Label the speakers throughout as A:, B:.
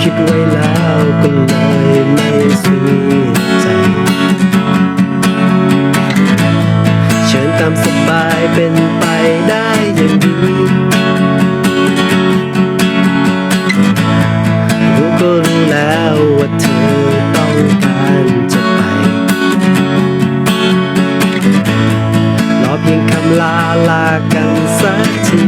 A: คิดไว้แล้วก็เลยไม่ซื้อใจ เชิญตามสบายเป็นไปได้อย่างดีรู้ก็รู้แล้วว่าเธอต้องการจะไป รอเพียงคำลาลากันสักที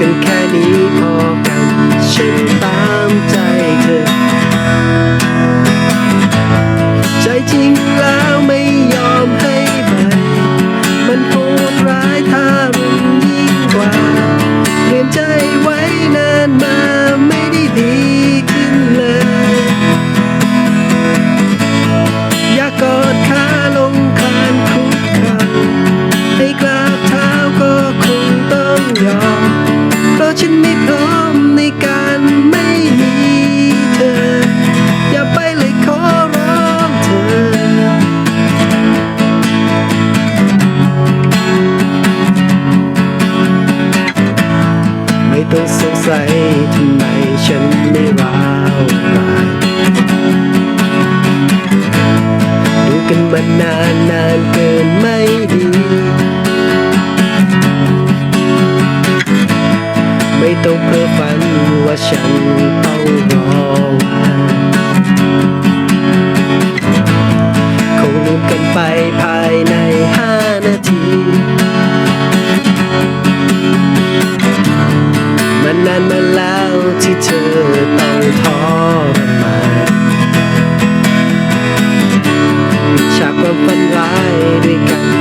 A: กันแค่นี้พอกันฉัน ต้องสงสัยทำไมฉันไม่ร้าวมานดูกันมานานนานเกินไม่ดี ไม่ต้องเพ้อฝันว่าฉันต้องร้อไห้ ฝันร้ายด้วยกัน